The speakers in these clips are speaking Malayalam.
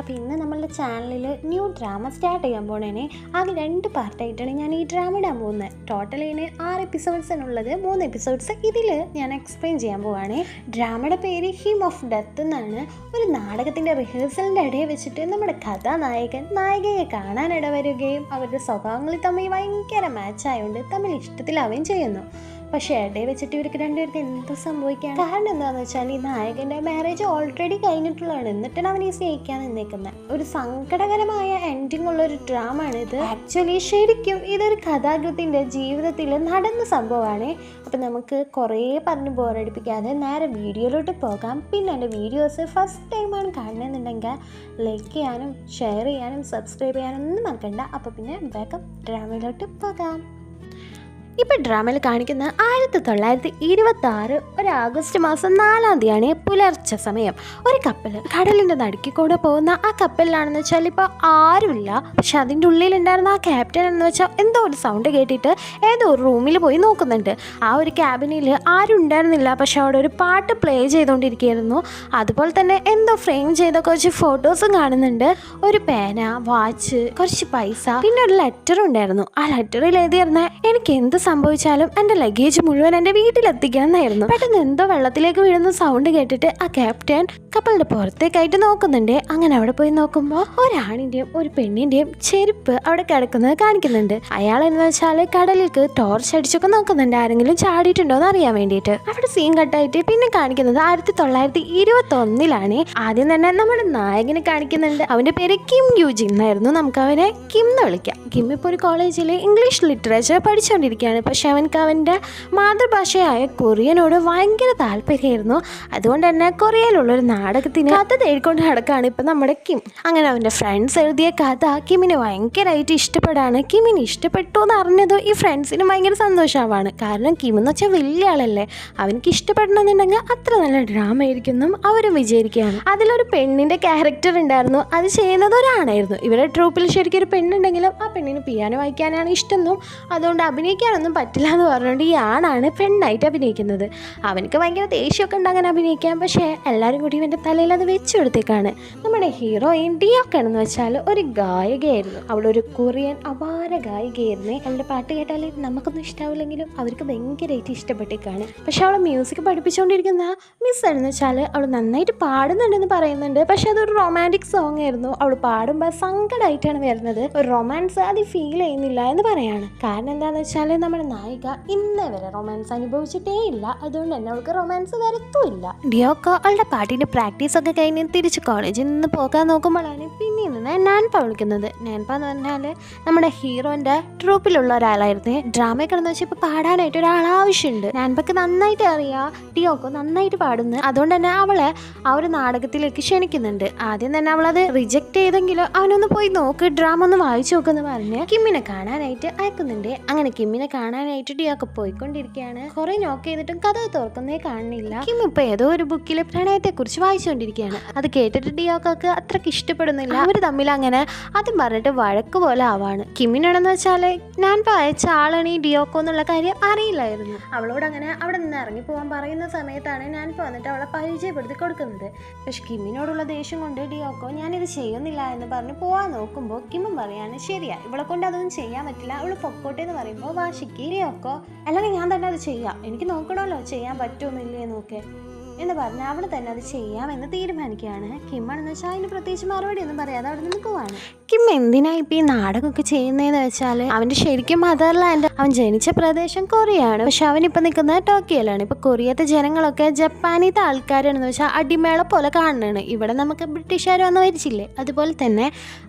അപ്പോൾ ഇന്ന് നമ്മളുടെ ചാനലിൽ ന്യൂ ഡ്രാമ സ്റ്റാർട്ട് ചെയ്യാൻ പോണേനെ. ആകെ രണ്ട് പാർട്ടായിട്ടാണ് ഞാൻ ഈ ഡ്രാമ ഇടാൻ പോകുന്നത് ടോട്ടൽ ഇതിന് ആറ് എപ്പിസോഡ്സ് ഉള്ളത് മൂന്ന് എപ്പിസോഡ്സ് ഇതിൽ ഞാൻ എക്സ്പ്ലെയിൻ ചെയ്യാൻ പോവാണ്. ഡ്രാമയുടെ പേര് ഹിം ഓഫ് ഡെത്ത് എന്നാണ്. ഒരു നാടകത്തിന്റെ റിഹേഴ്സലിന്റെ ഇടയിൽ വെച്ചിട്ട് നമ്മുടെ കഥാനായകൻ നായികയെ കാണാൻ ഇടവരുകയും അവരുടെ സ്വഭാവങ്ങളിൽ തമ്മിൽ ഭയങ്കര മാച്ചായതുകൊണ്ട് തമ്മിൽ ഇഷ്ടത്തിലാവുകയും ചെയ്യുന്നു. പക്ഷേ ഇടയിൽ വെച്ചിട്ട് ഇവർക്ക് രണ്ടുപേർക്ക് എന്ത് സംഭവിക്കാൻ. കാരണം എന്താണെന്ന് വെച്ചാൽ ഈ നായകന്റെ മാരേജ് ഓൾറെഡി കഴിഞ്ഞിട്ടുള്ളതാണ്. എന്നിട്ടാണ് അവൻ ഈ സ്നേഹിക്കാൻ നിന്നേക്കുന്നത്. ഒരു സങ്കടകരമായ എൻഡിങ് ഉള്ള ഒരു ഡ്രാമ ആണ് ഇത് ആക്ച്വലി ശരിക്കും ഇതൊരു കഥാകൃത്തിന്റെ ജീവിതത്തിൽ നടന്ന സംഭവമാണ്. അപ്പം നമുക്ക് കുറേ പറഞ്ഞ് ബോറടിപ്പിക്കാതെ നേരെ വീഡിയോയിലോട്ട് പോകാം. പിന്നെ എന്റെ വീഡിയോസ് ഫസ്റ്റ് ടൈമാണ് കാണണമെന്നുണ്ടെങ്കിൽ ലൈക്ക് ചെയ്യാനും ഷെയർ ചെയ്യാനും സബ്സ്ക്രൈബ് ചെയ്യാനും ഒന്നും മറക്കണ്ട. അപ്പോൾ പിന്നെ വേഗം ഡ്രാമയിലോട്ട് പോകാം. ഇപ്പം ഡ്രാമയിൽ കാണിക്കുന്നത് ആയിരത്തി തൊള്ളായിരത്തി ഇരുപത്തി ആറ് ഒരു ആഗസ്റ്റ് മാസം നാലാം തീയതിയാണ് പുലർച്ചെ സമയം. ഒരു കപ്പൽ നടുക്ക് കൂടെ പോകുന്ന ആ കപ്പലിലാണെന്ന് വെച്ചാൽ ഇപ്പോൾ ആരുമില്ല. പക്ഷെ അതിന്റെ ഉള്ളിലുണ്ടായിരുന്ന ആ ക്യാപ്റ്റൻ എന്ന് വെച്ചാൽ എന്തോ ഒരു സൗണ്ട് കേട്ടിട്ട് ഏതോ ഒരു റൂമിൽ പോയി നോക്കുന്നുണ്ട്. ആ ഒരു ക്യാബിനിൽ ആരും ഉണ്ടായിരുന്നില്ല. പക്ഷെ അവിടെ ഒരു പാട്ട് പ്ലേ ചെയ്തുകൊണ്ടിരിക്കുകയായിരുന്നു അതുപോലെ തന്നെ എന്തോ ഫ്രെയിം ചെയ്ത കുറച്ച് ഫോട്ടോസും കാണുന്നുണ്ട്. ഒരു പേന വാച്ച് കുറച്ച് പൈസ പിന്നെ ഒരു ലെറ്റർ ഉണ്ടായിരുന്നു. ആ ലെറ്ററിൽ എഴുതിയിരുന്ന എനിക്ക് എന്ത് സംഭവിച്ചാലും എന്റെ ലഗേജ് മുഴുവൻ എന്റെ വീട്ടിലെത്തിക്കണം എന്നായിരുന്നു. പെട്ടെന്ന് എന്തോ വെള്ളത്തിലേക്ക് വീഴുന്ന സൗണ്ട് കേട്ടിട്ട് ആ ക്യാപ്റ്റൻ കപ്പലിന്റെ പുറത്തേക്കായിട്ട് നോക്കുന്നുണ്ട്. അങ്ങനെ അവിടെ പോയി നോക്കുമ്പോൾ ഒരാണിന്റെയും ഒരു പെണ്ണിന്റെയും ചെരുപ്പ് അവിടെ കിടക്കുന്നത് കാണിക്കുന്നുണ്ട്. അയാൾ എന്ന് വെച്ചാൽ കടലിലേക്ക് ടോർച്ച് അടിച്ചൊക്കെ നോക്കുന്നുണ്ട്. ആരെങ്കിലും ചാടിയിട്ടുണ്ടോ എന്ന് അറിയാൻ വേണ്ടിയിട്ട്. അവിടെ സീൻ കട്ടായിട്ട് പിന്നെ കാണിക്കുന്നത് ആയിരത്തി തൊള്ളായിരത്തി ഇരുപത്തി ഒന്നിലാണ് ആദ്യം തന്നെ നമ്മുടെ നായകനെ കാണിക്കുന്നുണ്ട്. അവന്റെ പേര് കിം യുജി എന്നായിരുന്നു. നമുക്ക് അവനെ കിം എന്ന് വിളിക്കാം. കിം ഇപ്പോൾ ഒരു കോളേജിൽ ഇംഗ്ലീഷ് ലിറ്ററേച്ചർ പഠിച്ചുകൊണ്ടിരിക്കുകയാണ് പക്ഷെ അവൻക്ക് അവന്റെ മാതൃഭാഷയായ കൊറിയനോട് ഭയങ്കര താല്പര്യമായിരുന്നു. അതുകൊണ്ട് തന്നെ കൊറിയയിലുള്ള ഒരു നാടകത്തിന് കഥ തേടിക്കൊണ്ട് നടക്കുകയാണ് ഇപ്പം നമ്മുടെ കിം. അങ്ങനെ അവന്റെ ഫ്രണ്ട്സ് എഴുതിയ കഥ കിമിന് ഭയങ്കരമായിട്ട് ഇഷ്ടപ്പെടാണ്. കിമിന് ഇഷ്ടപ്പെട്ടു എന്ന് അറിഞ്ഞത് ഈ ഫ്രണ്ട്സിന് ഭയങ്കര സന്തോഷമാണ് കാരണം കിം എന്ന് വെച്ചാൽ വലിയ ആളല്ലേ. അവനക്ക് ഇഷ്ടപ്പെടണമെന്നുണ്ടെങ്കിൽ അത്ര നല്ല ഡ്രാമ ആയിരിക്കും അവരും വിചാരിക്കുകയാണ്. അതിലൊരു പെണ്ണിന്റെ ക്യാരക്ടർ ഉണ്ടായിരുന്നു. അത് ചെയ്യുന്നത് ഒരാണായിരുന്നു ഇവരുടെ ട്രൂപ്പിൽ ശരിക്കും ഒരു പെണ്ണുണ്ടെങ്കിലും ആ പെണ്ണിന് പിയാനോ വായിക്കാനാണ് ഇഷ്ടമെന്നും അതുകൊണ്ട് അഭിനയിക്കാനൊന്നും പറ്റില്ല എന്ന് പറഞ്ഞുകൊണ്ട് ഈ ആണാണ് പെണ്ണായിട്ട് അഭിനയിക്കുന്നത്. അവനക്ക് ഭയങ്കര ദേഷ്യമൊക്കെ ഉണ്ട് അങ്ങനെ അഭിനയിക്കാൻ. പക്ഷേ എല്ലാവരും കൂടി ഇവന്റെ തലയിൽ അത് വെച്ചു കൊടുത്തേക്കാണ്. നമ്മുടെ ഹീറോയിൻ ഡിയോക്കാണെന്ന് വെച്ചാൽ ഒരു ഗായികയായിരുന്നു. അവളൊരു കൊറിയൻ അപാര ഗായികയായിരുന്നു. അവളുടെ പാട്ട് കേട്ടാൽ നമുക്കൊന്നും ഇഷ്ടാവില്ലെങ്കിലും അവർക്ക് ഭയങ്കരമായിട്ട് ഇഷ്ടപ്പെട്ടേക്കാണ് പക്ഷെ അവൾ മ്യൂസിക് പഠിപ്പിച്ചുകൊണ്ടിരിക്കുന്ന മിസ് ആണെന്ന് വെച്ചാൽ അവൾ നന്നായിട്ട് പാടുന്നുണ്ടെന്ന് പറയുന്നുണ്ട്. പക്ഷെ അതൊരു റൊമാന്റിക് സോങ് ആയിരുന്നു. അവൾ പാടുമ്പോൾ സങ്കടമായിട്ടാണ് വരുന്നത്. ഒരു റൊമാൻസ് അത് ഫീൽ ചെയ്യുന്നില്ല എന്ന് പറയാണ്. കാരണം എന്താണെന്ന് വെച്ചാൽ നമ്മുടെ നായിക ഇന്നേ വരെ റൊമാൻസ് അനുഭവിച്ചിട്ടേ ഇല്ല. അതുകൊണ്ട് തന്നെ അവൾക്ക് റൊമാൻസ് വരത്തുമില്ല ഡിയോക്കോ അവളുടെ പാട്ടിന്റെ പ്രാക്ടീസ് ഒക്കെ കഴിഞ്ഞ് തിരിച്ച് കോളേജിൽ നിന്ന് പോകാൻ നോക്കുമ്പോഴാണ് നിന്ന് നാൻപ വിളിക്കുന്നത് നാൻപ എന്ന് പറഞ്ഞാൽ നമ്മുടെ ഹീറോന്റെ ട്രൂപ്പിലുള്ള ഒരാളായിരുന്നു. ഡ്രാമ കിടന്ന് വെച്ചാൽ ഇപ്പോൾ പാടാനായിട്ട് ഒരാൾ ആവശ്യമുണ്ട് നാൻപക്ക് നന്നായിട്ട് അറിയാം ടിയോക്ക് നന്നായിട്ട് പാടുന്നു. അതുകൊണ്ട് തന്നെ അവളെ ആ ഒരു നാടകത്തിലേക്ക് ക്ഷണിക്കുന്നുണ്ട്. ആദ്യം തന്നെ അവളത് റിജക്റ്റ് ചെയ്തെങ്കിലും അവനൊന്ന് പോയി നോക്ക് ഡ്രാമ ഒന്ന് വായിച്ചു നോക്കുമെന്ന് പറഞ്ഞ് കിമ്മിനെ കാണാനായിട്ട് അയക്കുന്നുണ്ട്. അങ്ങനെ കിമ്മിനെ കാണാനായിട്ട് ടിയോക്ക് പോയിക്കൊണ്ടിരിക്കുകയാണ്. കുറെ നോക്ക് ചെയ്തിട്ടും കഥ തുറക്കുന്നേ കാണുന്നില്ല. കിം ഇപ്പൊ ഏതോ ഒരു ബുക്കിലെ പ്രണയത്തെ കുറിച്ച് വായിച്ചുകൊണ്ടിരിക്കുകയാണ് അത് കേട്ടിട്ട് ഡിയോക്കൊക്കെ അത്രയ്ക്ക് ഇഷ്ടപ്പെടുന്നില്ല. അവർ തമ്മിൽ അങ്ങനെ അതും പറഞ്ഞിട്ട് വഴക്ക് പോലെ ആവാണ്. കിമ്മിനോടെന്ന് വെച്ചാൽ ഞാൻ അയച്ച ആളാണ് ഈ ഡിയോക്കോ എന്നുള്ള കാര്യം അറിയില്ലായിരുന്നു. അവളോട് അങ്ങനെ അവിടെ നിന്ന് ഇറങ്ങി പോകാൻ പറയുന്ന സമയത്താണ് ഞാൻ ഇപ്പോൾ വന്നിട്ട് അവളെ പരിചയപ്പെടുത്തി കൊടുക്കുന്നത്. പക്ഷെ കിമ്മിനോടുള്ള ദേഷ്യം കൊണ്ട് ഡിയോക്കോ ഞാനിത് ചെയ്യുന്നില്ല എന്ന് പറഞ്ഞ് പോവാൻ നോക്കുമ്പോൾ കിമ്മും പറയാണ് ശരിയാ ഇവളെ കൊണ്ട് അതൊന്നും ചെയ്യാൻ പറ്റില്ല. അവൾ പൊക്കോട്ടെ എന്ന് പറയുമ്പോൾ വാശിക്ക് ഡിയോക്കോ അല്ലെങ്കിൽ ഞാൻ തന്നെ അത് ചെയ്യാം. എനിക്ക് നോക്കണമല്ലോ ചെയ്യാൻ പറ്റുമെന്നില്ലേ നോക്കെ എന്ന് പറഞ്ഞ് അവൾ തന്നെ അത് ചെയ്യാമെന്ന് തീരുമാനിക്കുകയാണ്. കിമ്മാണെന്ന് വെച്ചാൽ അതിന് പ്രത്യേകിച്ച് മറുപടി ഒന്നും പറയാതെ അവിടെ നിന്ന് പോവാണ്. കിം എന്തിനാ ഇപ്പം ഈ നാടകമൊക്കെ ചെയ്യുന്നതെന്ന് വെച്ചാൽ അവന്റെ ശരിക്കും മദർലാൻഡ് അവൻ ജനിച്ച പ്രദേശം കൊറിയയാണ്. പക്ഷെ അവൻ ഇപ്പം നിൽക്കുന്നത് ടോക്കിയോയിലാണ്. ഇപ്പം കൊറിയത്തെ ജനങ്ങളൊക്കെ ജപ്പാനീത്തെ ആൾക്കാരാണെന്ന് വെച്ചാൽ അടിമേള പോലെ കാണുന്നതാണ്. ഇവിടെ നമുക്ക് ബ്രിട്ടീഷുകാർ വന്ന് വരിച്ചില്ലേ അതുപോലെ തന്നെ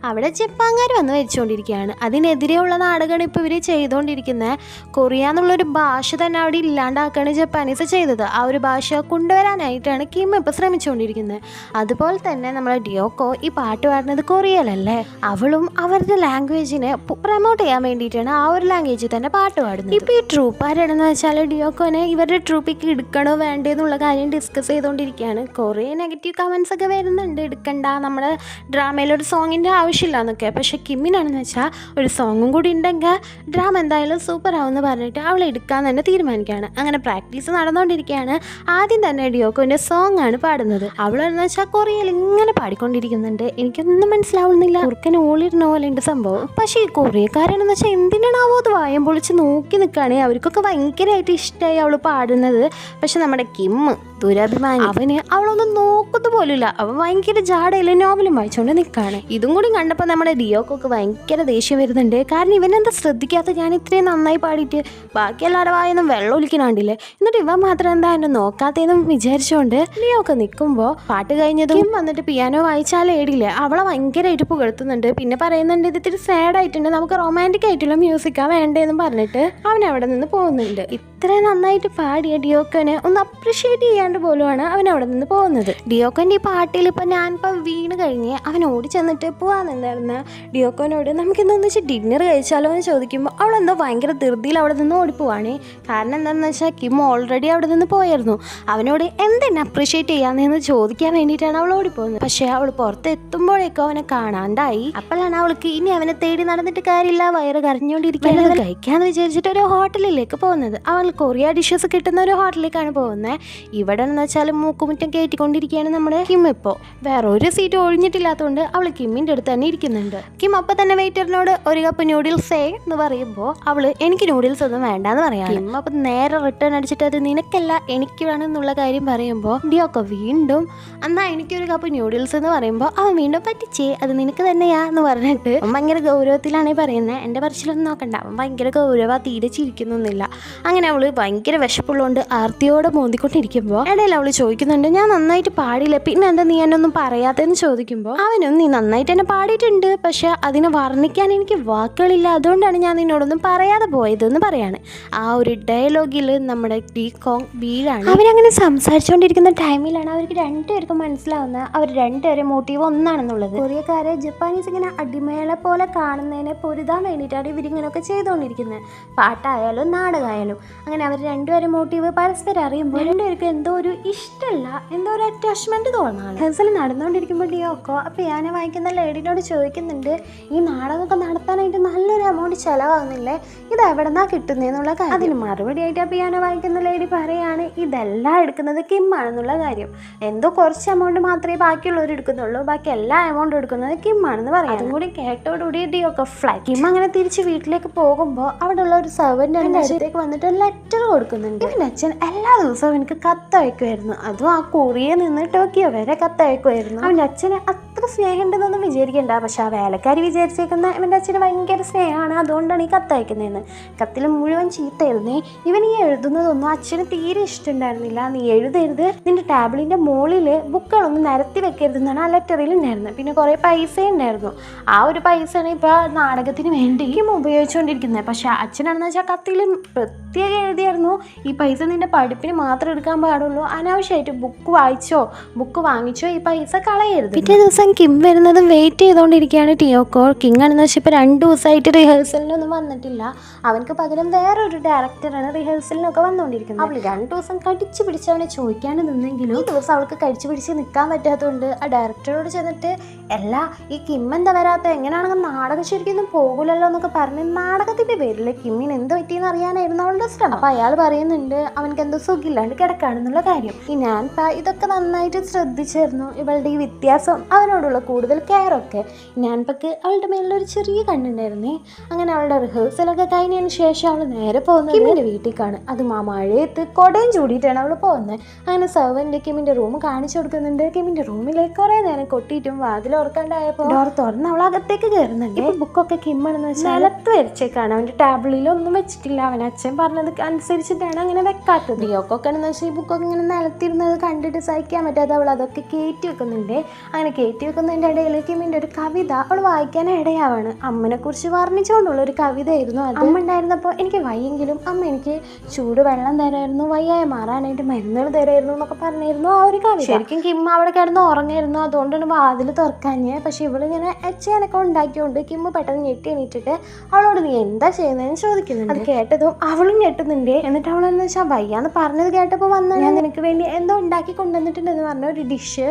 അവിടെ ജപ്പാൻകാർ വന്ന് വരിച്ചുകൊണ്ടിരിക്കുകയാണ് അതിനെതിരെയുള്ള നാടകമാണ് ഇപ്പോൾ ഇവർ ചെയ്തുകൊണ്ടിരിക്കുന്നത് കൊറിയ എന്നുള്ളൊരു ഭാഷ തന്നെ അവിടെ ഇല്ലാണ്ടാക്കുകയാണ് ജപ്പാനീസ് ചെയ്തത്. ആ ഒരു ഭാഷ കൊണ്ടുവരാനായിട്ടാണ് കിം ഇപ്പോൾ ശ്രമിച്ചുകൊണ്ടിരിക്കുന്നത് അതുപോലെ തന്നെ നമ്മളെ ഡിയോക്കോ ഈ പാട്ട് പാടുന്നത് കൊറിയലല്ലേ അവളും അവരുടെ ലാംഗ്വേജിനെ പ്രൊമോട്ട് ചെയ്യാൻ വേണ്ടിയിട്ടാണ് ആ ഒരു ലാംഗ്വേജിൽ തന്നെ പാട്ട് പാടുന്നത്. ഇപ്പോൾ ഈ ട്രൂപ്പ് ആരാണെന്ന് വെച്ചാൽ ഡിയോക്കോനെ ഇവരുടെ ട്രൂപ്പിക്ക് എടുക്കണോ വേണ്ടേ എന്നുള്ള കാര്യം ഡിസ്കസ് ചെയ്തുകൊണ്ടിരിക്കുകയാണ് കുറേ നെഗറ്റീവ് കമൻസ് ഒക്കെ വരുന്നുണ്ട്. എടുക്കണ്ട നമ്മുടെ ഡ്രാമയിൽ ഒരു സോങ്ങിന്റെ ആവശ്യമില്ല എന്നൊക്കെ. പക്ഷെ കിമ്മിനാണെന്ന് വെച്ചാൽ ഒരു സോങ്ങും കൂടി ഉണ്ടെങ്കിൽ ഡ്രാമ എന്തായാലും സൂപ്പർ ആവുമെന്ന് പറഞ്ഞിട്ട് അവൾ എടുക്കാൻ തന്നെ തീരുമാനിക്കുകയാണ്. അങ്ങനെ പ്രാക്ടീസ് നടന്നുകൊണ്ടിരിക്കുകയാണ് ആദ്യം തന്നെ ഡിയോ ഡിയോക്കോന്റെ സോങ് ആണ് പാടുന്നത്. അവളെന്ന് വെച്ചാൽ കൊറിയയിൽ ഇങ്ങനെ പാടിക്കൊണ്ടിരിക്കുന്നുണ്ട്. എനിക്കൊന്നും മനസ്സിലാവുന്നില്ല. കുറുക്കൻ ഓളിരുന്ന പോലെ ഉണ്ട് സംഭവം. പക്ഷേ ഈ കൊറിയക്കാരാണെന്ന് വെച്ചാൽ എന്തിനാണാവോ അത് വായം പൊളിച്ച് നോക്കി നിൽക്കുകയാണെങ്കിൽ അവർക്കൊക്കെ ഭയങ്കരമായിട്ട് ഇഷ്ടമായി അവൾ പാടുന്നത്. പക്ഷെ നമ്മുടെ കിം ദുരഭിമാനി. അവന് അവളൊന്നും നോക്കുന്നത് പോലുമില്ല. അവൻ ഭയങ്കര ജാടയില്ല നോവലും വായിച്ചുകൊണ്ട് നിൽക്കുകയാണ് ഇതും കൂടി കണ്ടപ്പോൾ നമ്മുടെ ഡിയോക്കൊക്കെ ഭയങ്കര ദേഷ്യം വരുന്നുണ്ട്. കാരണം ഇവനെന്താ ശ്രദ്ധിക്കാത്ത? ഞാൻ ഇത്രയും നന്നായി പാടിയിട്ട് ബാക്കി എല്ലാവരുടെ വായൊന്നും വെള്ളം ഒലിക്കണാണ്ടില്ലേ എന്നിട്ട് ഇവൻ മാത്രം എന്താ എന്നെ നോക്കാത്തേന്നും വിചാരിച്ചുകൊണ്ട് ഡിയോക്കെ നിൽക്കുമ്പോൾ പാട്ട് കഴിഞ്ഞതും വന്നിട്ട് പിയാനോ വായിച്ചാലേ ഏടില്ലേ. അവളെ ഭയങ്കരമായിട്ട് പുകഴ്ത്തുന്നുണ്ട്. പിന്നെ പറയുന്നുണ്ട് ഇത് ഇത്തിരി സാഡ് ആയിട്ടുണ്ട്. നമുക്ക് റൊമാന്റിക് ആയിട്ടുള്ള മ്യൂസിക്കാ വേണ്ടതെന്നും പറഞ്ഞിട്ട് അവൻ അവിടെ നിന്ന് പോകുന്നുണ്ട്. ഇത്രയും നന്നായിട്ട് പാടിയ ഡിയോക്കനെ ഒന്ന് അപ്രിഷ്യേറ്റ് ചെയ്യാണ്ട് പോലുമാണ് അവൻ അവിടെ നിന്ന് പോകുന്നത്. ഡിയോക്കോന്റെ ഈ പാട്ടിൽ ഇപ്പം ഞാനിപ്പോൾ വീണ് കഴിഞ്ഞ് അവൻ ഓടി ചെന്നിട്ട് പോകാമെന്നുണ്ടായിരുന്ന ഡിയോക്കോനോട് നമുക്ക് എന്താണെന്ന് വെച്ചാൽ ഡിന്നർ കഴിച്ചാലോ എന്ന് ചോദിക്കുമ്പോൾ അവളെന്തോ ഭയങ്കര ധൃതിയിൽ അവിടെ നിന്ന് ഓടിപ്പോവാണ് കാരണം എന്താണെന്ന് വെച്ചാൽ കിം ഓൾറെഡി അവിടെ നിന്ന് പോയായിരുന്നു. അവനോട് എന്തെന്നെ അപ്രീഷിയേറ്റ് ചെയ്യാമെന്ന് ചോദിക്കാൻ വേണ്ടിയിട്ടാണ് അവൾ ഓടിപ്പോകുന്നത് പക്ഷേ അവൾ പുറത്ത് എത്തുമ്പോഴേക്കും അവനെ കാണാണ്ടായി. അപ്പോഴാണ് അവൾക്ക് ഇനി അവനെ തേടി നടന്നിട്ട് കാര്യമില്ല വയറ് കരഞ്ഞുകൊണ്ടിരിക്കുന്നത് കഴിക്കാമെന്ന് വിചാരിച്ചിട്ട് ഒരു ഹോട്ടലിലേക്ക് പോകുന്നത്. അവൾ കൊറിയ ഡിഷസ് കിട്ടുന്ന ഒരു ഹോട്ടലിലേക്കാണ് പോകുന്നത്. ഇവിടെ എന്ന് വെച്ചാൽ മൂക്കുമുറ്റം കയറ്റിക്കൊണ്ടിരിക്കുകയാണ് നമ്മുടെ കിം ഇപ്പോൾ. വേറെ ഒരു സീറ്റ് ഒഴിഞ്ഞിട്ടില്ലാത്തതുകൊണ്ട് അവൾ കിമ്മിന്റെ അടുത്ത് തന്നെ ഇരിക്കുന്നുണ്ട്. കിം അപ്പം തന്നെ വെയിറ്ററിനോട് ഒരു കപ്പ് നൂഡിൽസ് എന്ന് പറയുമ്പോൾ അവൾ എനിക്ക് നൂഡിൽസ് ഒന്നും വേണ്ടെന്ന് പറയാം കിം അപ്പം നേരെ റിട്ടേൺ അടിച്ചിട്ട് അത് നിനക്കല്ല എനിക്ക് വേണം എന്നുള്ള കാര്യം പറയുമ്പോൾ ഡിയൊക്കെ വീണ്ടും എന്നാൽ എനിക്കൊരു കപ്പ് നൂഡിൽസ് എന്ന് പറയുമ്പോൾ അവൻ വീണ്ടും പറ്റിച്ചേ അത് നിനക്ക് തന്നെയാ എന്ന് പറഞ്ഞിട്ട് ഭയങ്കര ഗൗരവത്തിലാണ് പറയുന്നത്. എന്റെ പറച്ചിലൊന്നും നോക്കണ്ട അവൻ ഭയങ്കര ഗൗരവ തീരെ ചിരിക്കുന്നൊന്നുമില്ല. അങ്ങനെ അവൾ ഭയങ്കര വിശപ്പുള്ളതുകൊണ്ട് ആർത്തിയോടെ മോന്തിക്കൊണ്ടിരിക്കുമ്പോൾ ഇടയിൽ അവൾ ചോദിക്കുന്നുണ്ട്. ഞാൻ നന്നായിട്ട് പാടിയില്ല. പിന്നെ എന്താ നീ എന്നൊന്നും പറയാത്തെന്ന് ചോദിക്കുമ്പോൾ അവനും നീ നന്നായിട്ട് എന്നെ പാടിയിട്ടുണ്ട്. പക്ഷെ അതിനെ വർണിക്കാൻ എനിക്ക് വാക്കുകളില്ല. അതുകൊണ്ടാണ് ഞാൻ നിന്നോടൊന്നും പറയാതെ പോയത് എന്ന് പറയാണ്. ആ ഒരു ഡയലോഗിൽ നമ്മുടെ ഡി കോങ് വീഴാണ്. അവരങ്ങനെ സംസാരിച്ചുകൊണ്ടിരിക്കുന്ന ടൈമിലാണ് അവർക്ക് രണ്ടുപേർക്കും മനസ്സിലാവുന്ന അവർ രണ്ടുപേരെ മോട്ടീവ് ഒന്നാണെന്നുള്ളത്. കൊറിയക്കാരെ ജപ്പാനീസ് ഇങ്ങനെ അടിമേളെ പോലെ കാണുന്നതിനെ പൊരുതാൻ വേണ്ടിയിട്ടാണ് ഇവരിങ്ങനെയൊക്കെ ചെയ്തുകൊണ്ടിരിക്കുന്നത്. പാട്ടായാലും നാടകമായാലും അങ്ങനെ അവർ രണ്ടുപേരെ മോട്ടീവ് പരസ്പരം അറിയുമ്പോൾ രണ്ടുപേർക്കും എന്തോ ഒരു ഇഷ്ടമല്ല എന്തോ ഒരു അറ്റാച്ച്മെന്റ് തോന്നാണ്. ഹെസൽ നടന്നുകൊണ്ടിരിക്കുമ്പോൾ ഡിയോക്കോ അപ്പോൾ ഞാൻ വായിക്കുന്ന ലേഡിനോട് ചോദിക്കുന്നുണ്ട് ഈ നാടകമൊക്കെ നടത്താനായിട്ട് നല്ലൊരു എമൗണ്ട് ചിലവാകുന്നില്ലേ? ഇത് എവിടെ നിന്നാ കിട്ടുന്നതെന്നുള്ള കാര്യം. അതിന് മറുപടിയായിട്ട് ആ പിയാനോ വായിക്കുന്ന ലേഡി പറയാണ് ഇതെല്ലാം എടുക്കുന്നത് കിമ്മാണെന്നുള്ള കാര്യം. എന്തോ കുറച്ച് എമൗണ്ട് മാത്രമേ ബാക്കിയുള്ളവർ എടുക്കുന്നുള്ളൂ. ബാക്കി എല്ലാ എമൗണ്ടും എടുക്കുന്നത് കിമ്മാണെന്ന് പറയാം അതും കൂടി കേട്ടോടുകൂടി ഡിയൊക്കെ ഫ്ലൈറ്റ് കിം അങ്ങനെ തിരിച്ച് വീട്ടിലേക്ക് പോകുമ്പോൾ അവിടെ ഉള്ള ഒരു സെർവന്റ് എന്റെ അടുത്തേക്ക് വന്നിട്ട് ലെറ്റർ കൊടുക്കുന്നുണ്ട്. ഇവന്റെ അച്ഛൻ എല്ലാ ദിവസവും എനിക്ക് കത്ത് അയക്കുമായിരുന്നു അതും ആ കൊറിയ നിന്ന് ടോക്കിയോ വരെ കത്തയക്കുമായിരുന്നു. അവന്റെ അച്ഛന് അത്ര സ്നേഹമുണ്ടെന്നൊന്നും വിചാരിക്കണ്ട. പക്ഷേ ആ വേലക്കാരി വിചാരിച്ചേക്കുന്ന ഇവന്റെ അച്ഛന് ഭയങ്കര സ്നേഹമാണ്. അതുകൊണ്ടാണ് ഈ കത്ത് അയക്കുന്നതെന്ന് കത്തിൽ മുഴുവൻ ചീത്തയിരുന്നേ ഇവൻ ഈ എഴുതുന്നതൊന്നും അച്ഛന് തീരെ ഇഷ്ടമുണ്ടായിരുന്നില്ല. നീ എഴുതരുത്. നിന്റെ ടാബ്ലിന്റെ മുകളിൽ ബുക്കുകളൊന്നും നിരത്തി വെക്കരുതെന്നാണ് ആ ലെറ്ററിൽ ഉണ്ടായിരുന്നത്. പിന്നെ കുറേ പൈസ ഉണ്ടായിരുന്നു. ആ ഒരു പൈസയാണ് ഇപ്പോൾ നാടകത്തിന് വേണ്ടിയും ഉപയോഗിച്ചുകൊണ്ടിരിക്കുന്നത്. പക്ഷേ അച്ഛനാണെന്ന് വെച്ചാൽ കത്തിൽ പ്രത്യേകം എഴുതിയായിരുന്നു. ഈ പൈസ നിന്റെ പഠിപ്പിന് മാത്രം എടുക്കാൻ പാടുള്ളൂ. അനാവശ്യമായിട്ട് ബുക്ക് വായിച്ചോ ബുക്ക് വാങ്ങിച്ചോ ഈ പൈസ കളയരുത്. പിറ്റേ ദിവസം കിം വരുന്നതും വെയിറ്റ് ചെയ്തുകൊണ്ടിരിക്കുകയാണ് ടിയോക്കോ കിങ് ആണെന്ന് വെച്ചാൽ ഇപ്പോൾ രണ്ട് ദിവസമായിട്ട് റിഹേഴ്സലിനൊന്നും വന്നിട്ടില്ല. അവനക്ക് പകരം വേറൊരു ഡയറക്ടറാണ് റിഹേഴ്സലിനൊക്കെ വന്നുകൊണ്ടിരിക്കുന്നത് അവൾ രണ്ട് ദിവസം കടിച്ചു പിടിച്ച് അവനെ ചോദിക്കാണ് നിന്നെങ്കിലും ഈ ദിവസം അവൾക്ക് കടിച്ചു പിടിച്ച് നിൽക്കാൻ പറ്റാത്തതുകൊണ്ട് ആ ഡയറക്ടറോട് ചെന്നിട്ട് എല്ലാ ഈ കിം എന്താ വരാത്ത? എങ്ങനെയാണെങ്കിൽ നാടകം ശരിക്കൊന്നും പോകില്ലല്ലോ എന്നൊക്കെ പറഞ്ഞ് നാടകത്തിന്റെ പേരിൽ കിമ്മിന് എന്ത് പറ്റിയെന്ന് അറിയാനായിരുന്നു അവളുടെ ശ്രമം. അപ്പോൾ അയാൾ പറയുന്നുണ്ട് അവനക്ക് എന്തോ സുഖമില്ലാണ്ട് കിടക്കാണെന്നുള്ള കാര്യം. ഈ ഞാൻ ഇതൊക്കെ നന്നായിട്ട് ശ്രദ്ധിച്ചിരുന്നു. ഇവളുടെ ഈ വ്യത്യാസം അവനോടുള്ള കൂടുതൽ കെയറൊക്കെ ഒക്കെ. ഞാൻ പക്ക് അവളുടെ മേലിലൊരു ചെറിയ കണ്ണുണ്ടായിരുന്നേ. അങ്ങനെ അവളുടെ റിഹേഴ്സലൊക്കെ കഴിഞ്ഞതിന് ശേഷം അവൾ നേരെ പോകുന്നത് കിമ്മിന്റെ വീട്ടിലേക്കാണ് അത് മഴയത്ത് കൊടയും ചൂടിയിട്ടാണ് അവൾ പോകുന്നത്. അങ്ങനെ സെർവന്റ് കിമ്മിന്റെ റൂം കാണിച്ചു കൊടുക്കുന്നുണ്ട്. കിമ്മിന്റെ റൂമിലേക്ക് കുറേ നേരം കൊട്ടിയിട്ടും വാതിൽ ഓർക്കാണ്ടായപ്പോൾ ഡോർ തുറന്ന് അവൾ അകത്തേക്ക് കയറുന്നുണ്ട് ബുക്കൊക്കെ കിമ്മാണെന്ന് വെച്ചാൽ നിലത്ത് വരച്ചേക്കാണ്. അവന്റെ ടാബിളിൽ ഒന്നും വെച്ചിട്ടില്ല. അവൻ അച്ഛൻ പറഞ്ഞത് അനുസരിച്ചിട്ടാണ് അങ്ങനെ വെക്കാത്തത്. ഡിയോക്കൊക്കെ എന്ന് വെച്ചാൽ ഈ ബുക്കൊക്കെ ഇങ്ങനെ നിലത്തിരുന്നത് കണ്ടിട്ട് സഹിക്കാൻ പറ്റാതെ അവൾ അതൊക്കെ കയറ്റി വെക്കുന്നുണ്ട്. അങ്ങനെ കയറ്റി വെക്കുന്നതിന്റെ ഇടയിൽ കിമ്മിന്റെ ഒരു കവിത അവൾ വായിക്കാൻ ഇടയാവാണ്. അമ്മനെ കുറിച്ച് വർണിച്ചുകൊണ്ടുള്ള ഒരു കവിതയായിരുന്നു അത്. അമ്മ ഉണ്ടായിരുന്നപ്പോൾ എനിക്ക് വയ്യെങ്കിലും അമ്മ എനിക്ക് ചൂട് വെള്ളം തരായിരുന്നു വയ്യായ മാറാനായിട്ട് മരുന്നുകൾ തരായിരുന്നു എന്നൊക്കെ പറഞ്ഞിരുന്നു ആ ഒരു കവിത. ശരിക്കും കിമ്മ അവിടെ കിടന്ന് ഉറങ്ങായിരുന്നു അതുകൊണ്ടാണ് വാതിൽ തുറക്കാഞ്ഞ്. പക്ഷെ ഇവളിങ്ങനെ എച്ചയാനൊക്കെ ഉണ്ടാക്കിയോണ്ട് കിമ്മ പെട്ടെന്ന് ഞെട്ടി എണീറ്റിട്ട് അവളോട് നീ എന്താ ചെയ്യുന്നതെന്ന് ചോദിക്കുന്നുണ്ട്. അത് കേട്ടതും അവളും ഞെട്ടുന്നുണ്ട്. എന്നിട്ട് അവളെന്ന് വെച്ചാൽ വയ്യാന്ന് പറഞ്ഞത് കേട്ടപ്പോൾ വന്നാൽ ഞാൻ നിനക്ക് വേണ്ടി എന്തോ ഉണ്ടാക്കി കൊണ്ടുവന്നിട്ടുണ്ടെന്ന് പറഞ്ഞ ഒരു ഡിഷ്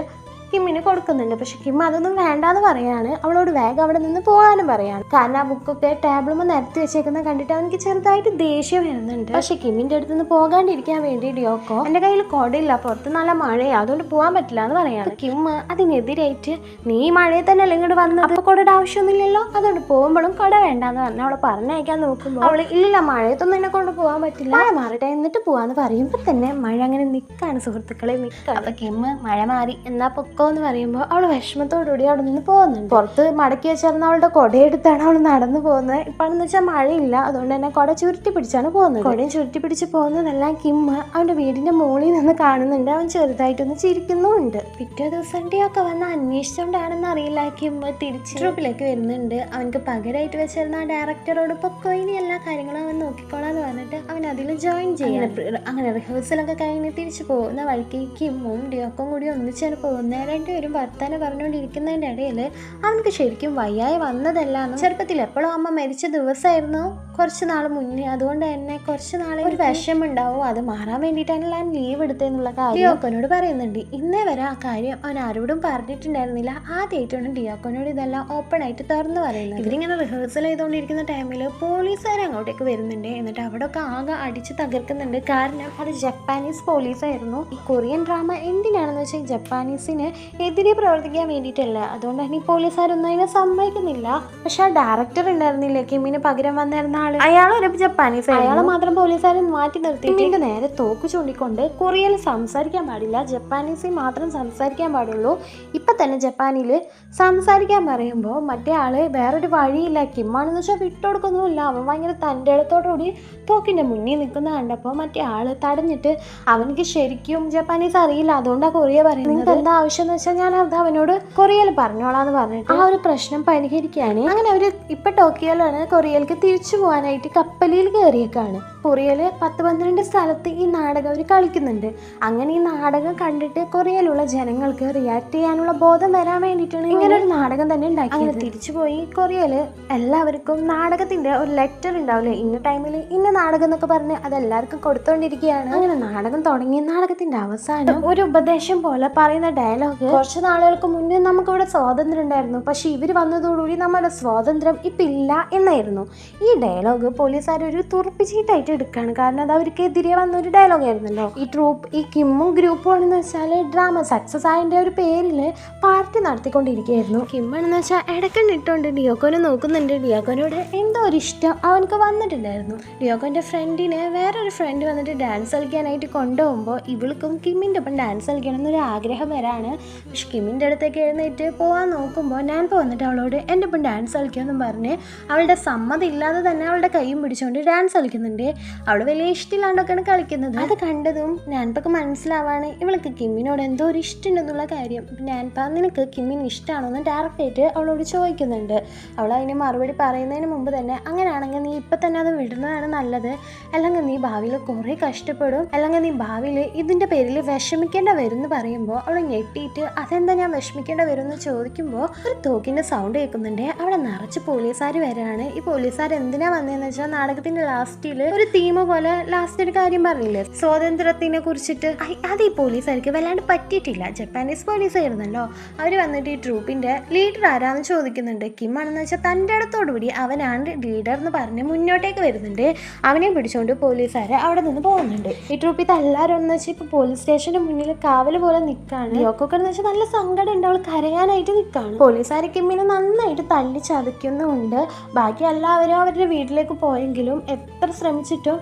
കിമ്മിന് കൊടുക്കുന്നുണ്ട്. പക്ഷെ കിം അതൊന്നും വേണ്ടാന്ന് പറയാണ്. അവളോട് വേഗം അവിടെ നിന്ന് പോകാനും പറയാണ്. കാരണം ആ ബുക്കൊക്കെ ടേബിളുമ്പോൾ നിരത്തി വെച്ചേക്കുന്ന കണ്ടിട്ട് അവനിക്ക് ചെറുതായിട്ട് ദേഷ്യം വരുന്നുണ്ട്. പക്ഷെ കിമ്മിന്റെ അടുത്ത് നിന്ന് പോകാണ്ടിരിക്കാൻ വേണ്ടി ഡിയോക്കോ എന്റെ കയ്യിൽ കൊടയില്ല. പുറത്ത് നല്ല മഴയാണ് അതുകൊണ്ട് പോകാൻ പറ്റില്ല എന്ന് പറയാണ് കിം അതിനെതിരായിട്ട് നീ മഴയെ തന്നെ അല്ലേ ഇങ്ങോട്ട് വന്നത്? അപ്പൊ കൊടയുടെ ആവശ്യമൊന്നുമില്ലല്ലോ? അതുകൊണ്ട് പോകുമ്പോഴും കൊട വേണ്ടാന്ന് പറഞ്ഞു അവളെ പറഞ്ഞയക്കാൻ നോക്കുമ്പോൾ അവൾ ഇല്ല മഴയത്തൊന്നും എന്നെ കൊണ്ട് പോകാൻ പറ്റില്ല. മാറട്ടെ എന്നിട്ട് പോവാന്ന് പറയുമ്പോ തന്നെ മഴ അങ്ങനെ നിൽക്കാണ് സുഹൃത്തുക്കളെ നിൽക്കാം അപ്പൊ കിമ്മ് മഴ മാറി. എന്നാ പൊക്കോ? എന്ന് പറയുമ്പോൾ അവൾ വിഷമത്തോടുകൂടി അവിടെ നിന്ന് പോകുന്നുണ്ട്. പുറത്ത് മടക്കി വെച്ചിരുന്ന അവളുടെ കൊടയെടുത്താണ് അവൾ നടന്നു പോകുന്നത്. ഇപ്പാണെന്ന് വെച്ചാൽ മഴയില്ല. അതുകൊണ്ട് തന്നെ കൊട ചുരുട്ടി പിടിച്ചാണ് പോകുന്നത്. കൊടയും ചുരുട്ടി പിടിച്ച് പോകുന്നതെല്ലാം കിമ്മ അവന്റെ വീടിന്റെ മുകളിൽ നിന്ന് കാണുന്നുണ്ട്. അവൻ ചെറുതായിട്ടൊന്ന് ചിരിക്കുന്നുമുണ്ട്. പിറ്റേ ദിവസം ഒക്കെ വന്ന് അന്വേഷിച്ചുകൊണ്ടാണെന്ന് അറിയില്ല കിമ്മ തിരിച്ച്. ട്രൂപ്പിലേക്ക് വരുന്നുണ്ട്. അവനക്ക് പകരമായിട്ട് വെച്ചിരുന്ന ആ ഡയറക്ടറോട് പൊക്കോ ഇനി എല്ലാ കാര്യങ്ങളും അവൻ നോക്കിക്കോളാന്ന് പറഞ്ഞിട്ട് അവൻ അതിൽ ജോയിൻ ചെയ്യണം. അങ്ങനെ റിഹേഴ്സലൊക്കെ കഴിഞ്ഞ് തിരിച്ചു പോകുന്ന വഴിക്ക് കിമ്മും ഡിയോക്കും കൂടി ഒന്നിച്ചാണ് പോകുന്നത് രണ്ടുപേരും വർത്താനം പറഞ്ഞുകൊണ്ടിരിക്കുന്നതിന്റെ ഇടയിൽ അവനക്ക് ശരിക്കും വയ്യായി വന്നതല്ല ചെറുപ്പത്തിൽ എപ്പോഴും അമ്മ മരിച്ച ദിവസമായിരുന്നു കുറച്ച് നാൾ മുന്നേ അതുകൊണ്ട് തന്നെ കുറച്ച് നാളെ ഒരു വിഷമം ഉണ്ടാവും അത് മാറാൻ വേണ്ടിയിട്ടാണ് ഞാൻ ലീവ് എടുത്തതെന്നുള്ള കാര്യം ഡിയോക്കനോട് പറയുന്നുണ്ട്. ഇന്നേ വരെ ആ കാര്യം അവൻ ആരോടും പറഞ്ഞിട്ടുണ്ടായിരുന്നില്ല. ആദ്യമായിട്ടാണ് ഡിയോക്കനോട് ഇതെല്ലാം ഓപ്പൺ ആയിട്ട് തുറന്ന് പറയുന്നത്. ഇവരിങ്ങനെ റിഹേഴ്സൽ ചെയ്തുകൊണ്ടിരിക്കുന്ന ടൈമിൽ പോലീസുകാർ അങ്ങോട്ടേക്ക് വരുന്നുണ്ട്. എന്നിട്ട് അവിടെ ഒക്കെ ആകെ അടിച്ച് തകർക്കുന്നുണ്ട്. കാരണം അത് ജപ്പാനീസ് പോലീസായിരുന്നു. ഈ കൊറിയൻ ഡ്രാമ എന്തിനാണെന്ന് വെച്ചാൽ ജപ്പാനീസിന് എതിരെ പ്രവർത്തിക്കാൻ വേണ്ടിയിട്ടല്ല. അതുകൊണ്ട് തന്നെ ഈ പോലീസുകാരൊന്നും അതിനെ സമ്മതിക്കുന്നില്ല. പക്ഷെ ആ ഡയറക്ടർ ഉണ്ടായിരുന്നില്ല? കിമ്മിന് പകരം വന്നിരുന്ന ആൾ? ഒരു ജപ്പാനീസ് അയാളെ മാത്രം പോലീസുകാരൻ മാറ്റി നിർത്തിയിട്ട് നേരെ തോക്ക് ചൂണ്ടിക്കൊണ്ട് കൊറിയയിൽ സംസാരിക്കാൻ പാടില്ല. ജപ്പാനീസിൽ മാത്രം സംസാരിക്കാൻ പാടുള്ളൂ. ഇപ്പൊ തന്നെ ജപ്പാനിൽ സംസാരിക്കാൻ പറയുമ്പോൾ മറ്റേ ആൾ വേറൊരു വഴിയില്ല. കിമ്മാണെന്ന് വെച്ചാൽ വിട്ടുകൊടുക്കൊന്നുമില്ല അവൻ ഭയങ്കര തന്റെ ഇടത്തോടുകൂടി തോക്കിന്റെ മുന്നിൽ നിൽക്കുന്ന കണ്ടപ്പോൾ മറ്റേ ആൾ തടഞ്ഞിട്ട് അവനക്ക് ശരിക്കും ജപ്പാനീസ് അറിയില്ല. അതുകൊണ്ടാണ് കൊറിയ പറയുന്നത്. നിങ്ങൾക്ക് എന്താ ആവശ്യം എന്ന് വെച്ചാൽ ഞാൻ അത് അവനോട് കൊറിയയിൽ പറഞ്ഞോളാന്ന് പറഞ്ഞിട്ട് ആ ഒരു പ്രശ്നം പരിഹരിക്കാണ് അങ്ങനെ അവർ ഇപ്പൊ ടോക്കിയോയിലാണ് കൊറിയയിലേക്ക് തിരിച്ചു പോകാനായിട്ട് കപ്പലിൽ കയറിയേക്കാണ്. കൊറിയയിൽ പത്ത് പന്ത്രണ്ട് സ്ഥലത്ത് ഈ നാടകം അവർ കളിക്കുന്നുണ്ട്. അങ്ങനെ ഈ നാടകം കണ്ടിട്ട് കൊറിയയിലുള്ള ജനങ്ങൾക്ക് റിയാക്ട് ചെയ്യാനുള്ള ബോധം വരാൻ വേണ്ടിയിട്ടാണ് ഇങ്ങനെ ഒരു നാടകം തന്നെ ഉണ്ടാക്കി അങ്ങനെ തിരിച്ചു പോയി കൊറിയയിൽ എല്ലാവർക്കും നാടകത്തിന്റെ ഒരു ലെറ്റർ ഉണ്ടാവില്ലേ? ഇന്ന ടൈമിൽ ഇന്ന നാടകം എന്നൊക്കെ പറഞ്ഞ് അത് എല്ലാവർക്കും കൊടുത്തോണ്ടിരിക്കുകയാണ്. അങ്ങനെ നാടകം തുടങ്ങിയ നാടകത്തിന്റെ അവസാനം ഒരു ഉപദേശം പോലെ പറയുന്ന ഡയലോഗ് കുറച്ച് നാളുകൾക്ക് മുന്നേ നമുക്കിവിടെ സ്വാതന്ത്ര്യം ഉണ്ടായിരുന്നു. പക്ഷെ ഇവർ വന്നതോടുകൂടി നമ്മുടെ സ്വാതന്ത്ര്യം ഇപ്പം ഇല്ല എന്നായിരുന്നു. ഈ ഡയലോഗ് പോലീസുകാർ ഒരു തുറപ്പിച്ചീട്ടായിട്ട് എടുക്കുകയാണ് കാരണം അത് അവർക്കെതിരെ വന്ന ഒരു ഡയലോഗ് ആയിരുന്നല്ലോ. ഈ ട്രൂപ്പ് ഈ കിമ്മും ഗ്രൂപ്പും ആണെന്ന് വെച്ചാൽ ഡ്രാമ സക്സസ് ആയതിന്റെ ഒരു പേരിൽ പാർട്ടി നടത്തിക്കൊണ്ടിരിക്കുകയായിരുന്നു. കിമ്മാണെന്ന് വെച്ചാൽ ഇടക്കണ്ടിട്ടുണ്ട് ഡിയോക്കോനെ നോക്കുന്നുണ്ട്. ഡിയോക്കോനോട് എന്തോ ഒരു ഇഷ്ടം അവനക്ക് വന്നിട്ടുണ്ടായിരുന്നു. ഡിയോക്കോന്റെ ഫ്രണ്ടിന് വേറൊരു ഫ്രണ്ട് വന്നിട്ട് ഡാൻസ് കളിക്കാനായിട്ട് കൊണ്ടുപോകുമ്പോൾ ഇവൾക്കും കിമ്മിന്റെ ഒപ്പം ഡാൻസ് കളിക്കണം എന്നൊരു ആഗ്രഹം വരാണ്. പക്ഷെ കിമ്മിന്റെ അടുത്തേക്ക് എഴുന്നേറ്റ് പോകാൻ നോക്കുമ്പോൾ ഞാൻ വന്നിട്ട് അവളോട് എന്റെ ഒപ്പം ഡാൻസ് കളിക്കുമെന്നും പറഞ്ഞ് അവളുടെ സമ്മതം ഇല്ലാതെ തന്നെ അവളുടെ കൈയും പിടിച്ചുകൊണ്ട് ഡാൻസ് കളിക്കുന്നുണ്ട്. അവൾ വലിയ ഇഷ്ടമില്ലാണ്ടൊക്കെയാണ് കളിക്കുന്നത്. അത് കണ്ടതും ഞാനിപ്പോൾ മനസ്സിലാവാണ് ഇവൾക്ക് കിമ്മിനോട് എന്തോ ഒരു ഇഷ്ടമുണ്ടെന്നുള്ള കാര്യം. ഞാനിപ്പോൾ നിനക്ക് കിമ്മിന് ഇഷ്ടമാണോ എന്ന് ഡയറക്റ്റായിട്ട് അവളോട് ചോദിക്കുന്നുണ്ട്. അവൾ അതിന് മറുപടി പറയുന്നതിന് മുമ്പ് തന്നെ അങ്ങനെയാണെങ്കിൽ നീ ഇപ്പം തന്നെ അത് വിടുന്നതാണ് നല്ലത്. അല്ലെങ്കിൽ നീ ഭാവിയിൽ കുറേ കഷ്ടപ്പെടും. അല്ലെങ്കിൽ നീ ഭാവിയിൽ ഇതിന്റെ പേരിൽ വിഷമിക്കേണ്ട വരും പറയുമ്പോൾ അവൾ ഞെട്ടിയിട്ട് അതെന്താ ഞാൻ വിഷമിക്കേണ്ട വരും എന്ന് ചോദിക്കുമ്പോൾ ഒരു തോക്കിന്റെ സൗണ്ട് കേൾക്കുന്നുണ്ട്. അവിടെ നിറച്ച് പോലീസുകാർ വരാണ്. ഈ പോലീസുകാർ എന്തിനാ വന്നതെന്ന് വെച്ചാൽ നാടകത്തിന്റെ ലാസ്റ്റിൽ ഒരു തീം പോലെ ലാസ്റ്റ് ഒരു കാര്യം പറഞ്ഞില്ലേ? സ്വാതന്ത്ര്യത്തിനെ കുറിച്ചിട്ട് അത് ഈ പോലീസുകാർക്ക് വല്ലാണ്ട് പറ്റിയിട്ടില്ല. ജപ്പാനീസ് പോലീസ് ആയിരുന്നല്ലോ അവർ വന്നിട്ട് ഈ ട്രൂപ്പിന്റെ ലീഡർ ആരാന്ന് ചോദിക്കുന്നുണ്ട്. കിം ആണെന്ന് വെച്ചാൽ തന്റെ അടുത്തോടുകൂടി അവനാണ് ലീഡർ എന്ന് പറഞ്ഞ് മുന്നോട്ടേക്ക് വരുന്നുണ്ട്. അവനെ പിടിച്ചുകൊണ്ട് പോലീസുകാരെ അവിടെ നിന്ന് പോകുന്നുണ്ട്. ഈ ട്രൂപ്പ് ഇത് എല്ലാവരും എന്ന് വെച്ചാൽ ഇപ്പോൾ പോലീസ് സ്റ്റേഷന്റെ മുന്നിൽ കാവൽ പോലെ നിൽക്കാണ് യോക്കൊക്കെ എന്ന് വെച്ചാൽ നല്ല സങ്കടം ഉണ്ട്. അവൾ കരയാനായിട്ട് നിൽക്കാണ് പോലീസുകാരെ കിമ്മിനെ നന്നായിട്ട് തല്ലി ചതയ്ക്കുന്നുമുണ്ട് ബാക്കി എല്ലാവരും അവരുടെ വീട്ടിലേക്ക് പോയെങ്കിലും എത്ര ശ്രമിച്ചിട്ടും ലിമിറ്റോ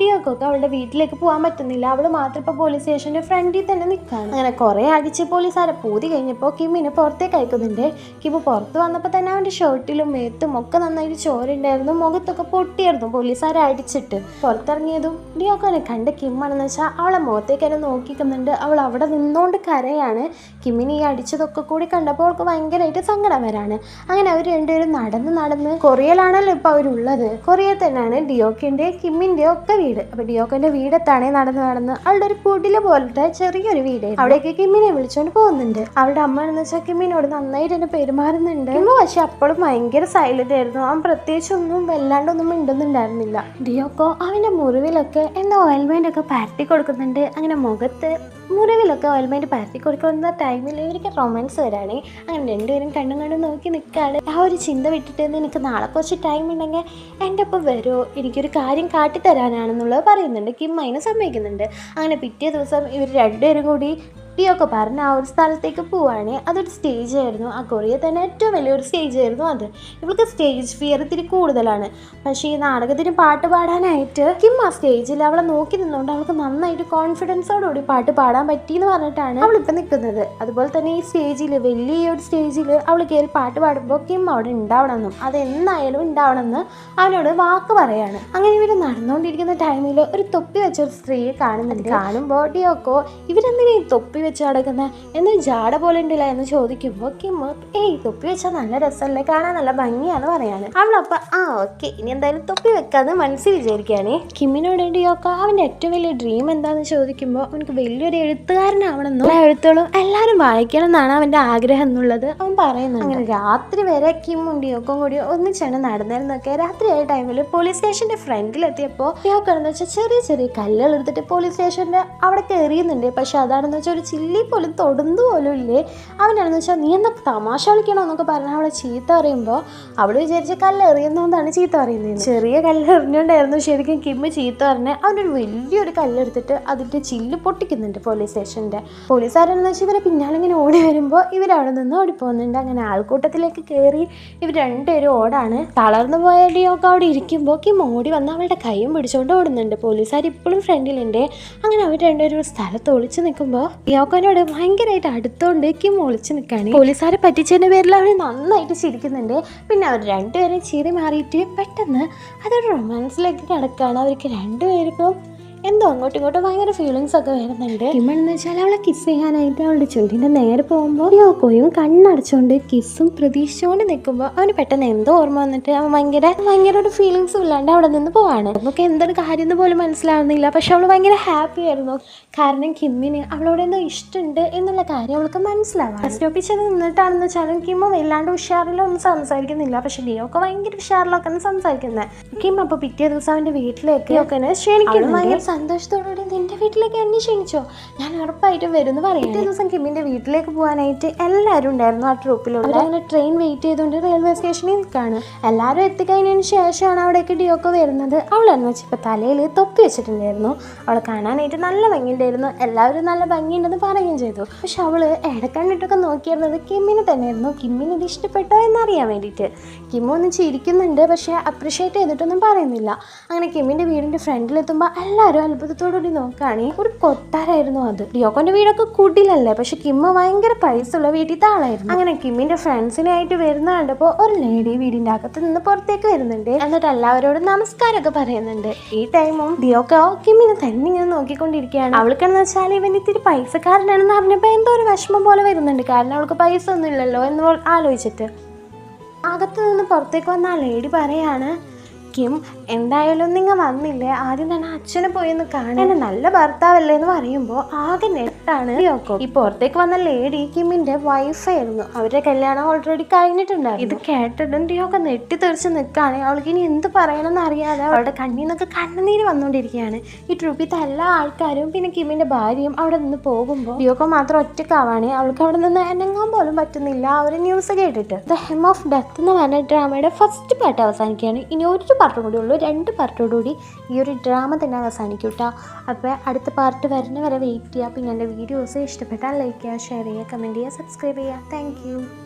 ഡിയോക്കൊക്കെ അവളുടെ വീട്ടിലേക്ക് പോകാൻ പറ്റുന്നില്ല. അവൾ മാത്രം ഇപ്പോൾ പോലീസ് സ്റ്റേഷന്റെ ഫ്രണ്ടിൽ തന്നെ നിൽക്കുകയാണ് അങ്ങനെ കുറേ അടിച്ച് പോലീസുകാരെ പൂതി കഴിഞ്ഞപ്പോൾ കിമ്മിനെ പുറത്തേക്ക് അയക്കുന്നുണ്ട്. കിമ്മ് പുറത്ത് വന്നപ്പോൾ തന്നെ അവന്റെ ഷർട്ടിലും മേത്തും ഒക്കെ നന്നായിട്ട് ചോരുണ്ടായിരുന്നു മുഖത്തൊക്കെ പൊട്ടിയായിരുന്നു പോലീസുകാരെ അടിച്ചിട്ട്. പുറത്തിറങ്ങിയതും ഡിയോക്കോനെ കണ്ട് കിമ്മാണെന്ന് വെച്ചാൽ അവളെ മുഖത്തേക്ക് തന്നെ നോക്കിക്കുന്നുണ്ട്. അവൾ അവിടെ നിന്നുകൊണ്ട് കരയാണ്. കിമ്മിനെ ഈ അടിച്ചതൊക്കെ കൂടി കണ്ടപ്പോൾ അവൾക്ക് ഭയങ്കരമായിട്ട് സങ്കടം വരാണ്. അങ്ങനെ അവർ രണ്ടുപേരും നടന്ന് നടന്ന് കൊറിയയിലാണല്ലോ ഇപ്പോൾ അവരുള്ളത്. കൊറിയയിൽ തന്നെയാണ് ഡിയോക്കിന്റെ കിമ്മിന്റെ ഒക്കെ വീട്. അപ്പോൾ ഡിയോക്കിന്റെ വീടെത്താണേ നടന്ന് നടന്ന് അവളുടെ ഒരു കുടിൽ പോലത്തെ ചെറിയൊരു വീട് അവിടേക്ക് കിമ്മിനെ വിളിച്ചുകൊണ്ട് പോകുന്നുണ്ട്. അവളുടെ അമ്മ എന്ന് വെച്ചാൽ കിമ്മിനോട് നന്നായിട്ട് തന്നെ പെരുമാറുന്നുണ്ട്. കിമ്മ പക്ഷെ അപ്പോഴും ഭയങ്കര സൈലന്റ് ആയിരുന്നു. അവൻ പ്രത്യേകിച്ച് ഒന്നും വല്ലാണ്ടൊന്നും മിണ്ടുന്നുണ്ടായിരുന്നില്ല. ഡിയോക്കോ അവന്റെ മുറിവിലൊക്കെ എന്താ ഓയിൽമെന്റ് ഒക്കെ പാറ്റി കൊടുക്കുന്നുണ്ട്. അങ്ങനെ മുഖത്ത് മുറിവിലൊക്കെ ഓയിൽമെന്റ് പരത്തി കൊടുക്കുന്ന ടൈമിൽ ഇവർക്ക് റൊമാൻസ് വരാണേ. അങ്ങനെ രണ്ടുപേരും കണ്ണും കണ്ടും നോക്കി നിൽക്കുകയാണ് ആ ഒരു ചിന്ത വിട്ടിട്ട് എനിക്ക് നാളെ കുറച്ച് ടൈം ഉണ്ടെങ്കിൽ എന്റെ ഒപ്പം വരുമോ എനിക്കൊരു കാര്യം കാട്ടിത്തരാനാണെന്നുള്ളത് പറയുന്നുണ്ട്. കിം അതിനെ സമ്മതിക്കുന്നുണ്ട്. അങ്ങനെ പിറ്റേ ദിവസം ഇവർ രണ്ടുപേരും കൂടി ഒക്കെ പറഞ്ഞ് ആ ഒരു സ്ഥലത്തേക്ക് പോവുകയാണെങ്കിൽ അതൊരു സ്റ്റേജ് ആയിരുന്നു. ആ കൊറിയ തന്നെ ഏറ്റവും വലിയൊരു സ്റ്റേജ് ആയിരുന്നു അത്. ഇവൾക്ക് സ്റ്റേജ് ഫിയർ ഇത്തിരി കൂടുതലാണ്. പക്ഷേ ഈ നാടകത്തിന് പാട്ട് പാടാനായിട്ട് കിം ആ സ്റ്റേജിൽ അവളെ നോക്കി നിന്നുകൊണ്ട് അവൾക്ക് നന്നായിട്ട് കോൺഫിഡൻസോടുകൂടി പാട്ട് പാടാൻ പറ്റി എന്ന് പറഞ്ഞിട്ടാണ് അവളിപ്പോൾ നിൽക്കുന്നത് അതുപോലെ തന്നെ ഈ സ്റ്റേജിൽ വലിയ ഒരു സ്റ്റേജിൽ അവൾ കയറി പാട്ട് പാടുമ്പോൾ കിം അവിടെ ഉണ്ടാവണമെന്നും അതെന്നായാലും ഉണ്ടാവണമെന്ന് അവനോട് വാക്ക് പറയാണ്. അങ്ങനെ ഇവർ നടന്നുകൊണ്ടിരിക്കുന്ന ടൈമിൽ ഒരു തൊപ്പി വെച്ച ഒരു സ്ത്രീയെ കാണുന്നുണ്ട്. കാണുമ്പോൾ ഡിയോക്കോ ഇവരെന്തിനാ ഈ തൊപ്പി വെച്ച് നടക്കുന്നത് എന്നൊരു ജാട പോലെ ഉണ്ടല്ല എന്ന് ചോദിക്കുമ്പോൾ കിമ്മത്ത് ഏയ് തൊപ്പി വെച്ചാൽ നല്ല രസമല്ലേ കാണാൻ നല്ല ഭംഗിയാന്ന് പറയാണ്. അവളപ്പോൾ ആ ഓക്കെ ഇനി എന്തായാലും തൊപ്പി വെക്കാന്ന് മനസ്സിൽ വിചാരിക്കുകയാണ് കിമ്മിനോട് ഡിയോക്ക അവന്റെ ഏറ്റവും വലിയ ഡ്രീം എന്താന്ന് ചോദിക്കുമ്പോൾ അവനക്ക് വലിയൊരു എഴുത്തുകാരനാവണം എല്ലാ എഴുത്തുകളും എല്ലാവരും വായിക്കണം എന്നാണ് അവന്റെ ആഗ്രഹം എന്നുള്ളത് അവൻ പറയുന്നത് അങ്ങനെ രാത്രി വരെ കിമ്മും ഡിയോക്കും കൂടി ഒന്നിച്ചാണ് നടന്നിരുന്നൊക്കെ ആയ ടൈമിൽ പോലീസ് സ്റ്റേഷന്റെ ഫ്രണ്ടിലെത്തിയപ്പോൾ ഡിയോക്ക എന്ന് വെച്ചാൽ ചെറിയ ചെറിയ കല്ലുകൾ എടുത്തിട്ട് പോലീസ് സ്റ്റേഷന്റെ അവിടെ കയറിയുന്നുണ്ട് പക്ഷെ അതാണെന്ന് വെച്ചാൽ ഒരു ചില്ലി പോലും തൊടുന്നു പോലും ഇല്ലേ? അവനാണെന്ന് വെച്ചാൽ നീ എന്താ തമാശ കളിക്കണോ എന്നൊക്കെ പറഞ്ഞ് അവളെ ചീത്ത അറിയുമ്പോൾ അവൾ വിചാരിച്ച കല്ല് എറിയുന്നതുകൊണ്ടാണ് ചീത്ത അറിയുന്നത് ചെറിയ കല്ല് എറിഞ്ഞുകൊണ്ടായിരുന്നു ശരിക്കും കിമ്മ് ചീത്ത പറഞ്ഞ്. അവനൊരു വലിയൊരു കല്ലെടുത്തിട്ട് അതിന്റെ ചില്ല് പൊട്ടിക്കുന്നുണ്ട് പോലീസ് സ്റ്റേഷന്റെ പോലീസുകാരെന്ന് വെച്ചാൽ ഇവരെ പിന്നാലെ ഇങ്ങനെ ഓടി വരുമ്പോൾ ഇവരവിടെ നിന്ന് ഓടിപ്പോകുന്നുണ്ട്. അങ്ങനെ ആൾക്കൂട്ടത്തിലേക്ക് കയറി ഇവർ രണ്ടുപേരും ഓടാണ്. തളർന്നു പോയ ഡിയോക്ക് അവിടെ ഇരിക്കുമ്പോൾ കിം ഓടി വന്ന് അവളുടെ കൈയും പിടിച്ചുകൊണ്ട് ഓടുന്നുണ്ട്. പോലീസുകാർ ഇപ്പോഴും ഫ്രണ്ടിലുണ്ട് അങ്ങനെ അവർ രണ്ടുപേരും സ്ഥലത്ത് ഒളിച്ചു നിൽക്കുമ്പോൾ ഡിയോക്കോനോട് ഭയങ്കരമായിട്ട് അടുത്തോണ്ട് കിം ഒളിച്ചു നിൽക്കുകയാണ്. പോലീസുകാരെ പറ്റിച്ചതിന്റെ പേരിൽ അവർ നന്നായിട്ട് ചിരിക്കുന്നുണ്ട്. പിന്നെ അവർ രണ്ടുപേരും ചിരി മാറിയിട്ട് പെട്ടെന്ന് അതൊരു റൊമാൻസിലേക്ക് കിടക്കുകയാണ്. അവർക്ക് രണ്ടുപേർക്കും എന്തോ അങ്ങോട്ടും ഇങ്ങോട്ടും ഭയങ്കര ഫീലിങ്സ് ഒക്കെ വരുന്നുണ്ട്. കിമ്മെന്ന് വെച്ചാൽ അവളെ കിസ് ചെയ്യാനായിട്ട് അവളുടെ ചുണ്ടിന്റെ നേരെ പോകുമ്പോൾ യോക്കോയും കണ്ണടച്ചുകൊണ്ട് കിസ്സും പ്രതീക്ഷിച്ചുകൊണ്ട് നിൽക്കുമ്പോൾ അവന് പെട്ടെന്ന് എന്തോ ഓർമ്മ വന്നിട്ട് അവൻ ഭയങ്കര ഭയങ്കര ഒരു ഫീലിങ്സും ഇല്ലാണ്ട് അവിടെ നിന്ന് പോവാണ്. നമുക്ക് എന്തൊരു കാര്യം എന്ന് പോലും മനസ്സിലാവുന്നില്ല. പക്ഷെ അവൾ ഭയങ്കര ഹാപ്പി ആയിരുന്നു. കാരണം കിമ്മിന് അവളോട് എന്തോ ഇഷ്ടമുണ്ട് എന്നുള്ള കാര്യം അവൾക്ക് മനസ്സിലാവാം ബസ് സ്റ്റോപ്പിൽ ചെന്ന് നിന്നിട്ടാണെന്ന് വെച്ചാലും കിമ്മ വല്ലാണ്ട് ഉഷാറിലൊന്നും സംസാരിക്കുന്നില്ല. പക്ഷെ ഡിയോക്കെ ഭയങ്കര ഉഷാറിലൊക്കെ സംസാരിക്കുന്നത് കിം അപ്പോൾ പിറ്റേ ദിവസം അവന്റെ വീട്ടിലേക്ക് ഒക്കെ ക്ഷണിക്കുന്നു ഭയങ്കര സന്തോഷത്തോടുകൂടി നിന്റെ വീട്ടിലേക്ക് എന്നെ ക്ഷണിച്ചോ? ഞാൻ ഉറപ്പായിട്ടും വരും എന്ന് പറയും പിറ്റേ ദിവസം കിമ്മിന്റെ വീട്ടിലേക്ക് പോകാനായിട്ട് എല്ലാവരും ഉണ്ടായിരുന്നു ആ ട്രൂപ്പിലുള്ള അങ്ങനെ ട്രെയിൻ വെയിറ്റ് ചെയ്തുകൊണ്ട് റെയിൽവേ സ്റ്റേഷനിൽ നിൽക്കുകയാണ്. എല്ലാവരും എത്തിക്കഴിഞ്ഞതിന് ശേഷമാണ് അവിടേക്ക് ഡിയോക്കെ വരുന്നത്. അവളെന്ന് വെച്ചാൽ ഇപ്പോൾ തലയിൽ തൊപ്പി വെച്ചിട്ടുണ്ടായിരുന്നു. അവളെ കാണാനായിട്ട് നല്ല ഭംഗിയുണ്ടായിരുന്നു. എല്ലാവരും നല്ല ഭംഗിയുണ്ടെന്ന് പറയുകയും ചെയ്തു. പക്ഷെ അവൾ ഇടക്കണ്ടിട്ടൊക്കെ നോക്കിയിരുന്നത് കിമ്മിനെ തന്നെയായിരുന്നു. കിമ്മിന് ഇത് ഇഷ്ടപ്പെട്ടോ എന്നറിയാൻ വേണ്ടിയിട്ട്. കിമ്മ ഒന്ന് ചിരിക്കുന്നുണ്ട് പക്ഷേ അപ്രിഷ്യേറ്റ് ചെയ്തിട്ടൊന്നും പറയുന്നില്ല. അങ്ങനെ കിമ്മിന്റെ വീടിന്റെ ഫ്രണ്ടിലെത്തുമ്പോൾ എല്ലാവരും അത്ഭുതത്തോടുകൂടി നോക്കുകയാണ് ഒരു കൊട്ടാരായിരുന്നു അത്. ഡിയോക്കോന്റെ വീടൊക്കെ കുടിലല്ലേ? പക്ഷെ കിമ്മ ഭയങ്കര പൈസ ഉള്ള വീട്ടിൽ താളായിരുന്നു അങ്ങനെ കിമ്മിന്റെ ഫ്രണ്ട്സിനായിട്ട് വരുന്ന കണ്ടപ്പോൾ ഒരു ലേഡി വീടിന്റെ അകത്ത് നിന്ന് പുറത്തേക്ക് വരുന്നുണ്ട്. എന്നിട്ട് എല്ലാവരോടും നമസ്കാരമൊക്കെ പറയുന്നുണ്ട്. ഈ ടൈമും ഡിയോക്കോ കിമ്മിനെ തന്നെ ഇങ്ങനെ നോക്കിക്കൊണ്ടിരിക്കുകയാണ്. അവൾക്കെന്ന് വെച്ചാൽ ഇവൻ ഇത്തിരി പൈസക്കാരനാണെന്ന് അറിഞ്ഞപ്പോൾ എന്തോ ഒരു വിഷമം പോലെ വരുന്നുണ്ട്. കാരണം അവൾക്ക് പൈസ ഒന്നും ഇല്ലല്ലോ എന്ന് ആലോചിച്ചിട്ട്. അകത്ത് നിന്ന് പുറത്തേക്ക് വന്ന ആ ലേഡി പറയാണ് കിം എന്തായാലും നിങ്ങൾ വന്നില്ലേ? ആദ്യം തന്നെ അച്ഛനെ പോയി ഒന്ന് കാണാൻ. നല്ല ഭർത്താവല്ലേ എന്ന് പറയുമ്പോൾ ആകെ നെട്ടാണ്. യോക്കോ ഈ പുറത്തേക്ക് വന്ന ലേഡി കിമ്മിന്റെ വൈഫായിരുന്നു അവരുടെ കല്യാണം ഓൾറെഡി കഴിഞ്ഞിട്ടുണ്ടായിരുന്നു. ഇത് കേട്ടിട്ടും ഡിയോക്കെ നെട്ടി തെറിച്ച് നിൽക്കുകയാണ് അവൾക്ക് ഇനി എന്ത് പറയണമെന്ന് അറിയാതെ അവളുടെ കണ്ണിൽ നിന്നൊക്കെ കണ്ണുനീര് വന്നുകൊണ്ടിരിക്കുകയാണ് ഈ ട്രൂപ്പിത്തെ എല്ലാ ആൾക്കാരും പിന്നെ കിമ്മിന്റെ ഭാര്യയും അവിടെ നിന്ന് പോകുമ്പോൾ ഡിയോക്കോ മാത്രം ഒറ്റക്കാവാണ് അവൾക്ക് അവിടെ നിന്ന് എന്നെങ്ങാൻ പോലും പറ്റുന്നില്ല. ആ ഒരു ന്യൂസ് കേട്ടിട്ട്. ദ ഹെം ഓഫ് ഡെത്ത് എന്ന് പറഞ്ഞ ഡ്രാമയുടെ ഫസ്റ്റ് പാർട്ട് അവസാനിക്കുകയാണ്. ഇനി ഒരു പാർട്ടും കൂടി ഉള്ളൂ. രണ്ട് പാർട്ടോടുകൂടി ഈ ഒരു ഡ്രാമ തന്നെ അവസാനിക്കും കേട്ടോ അപ്പോൾ അടുത്ത പാർട്ട് വരുന്ന വരെ വെയിറ്റ് ചെയ്യുക പിന്നെ എന്റെ വീഡിയോസ് ഇഷ്ടപ്പെട്ടാൽ ലൈക്ക് ചെയ്യുക ഷെയർ ചെയ്യുക കമന്റ് ചെയ്യുക സബ്സ്ക്രൈബ് ചെയ്യുക താങ്ക്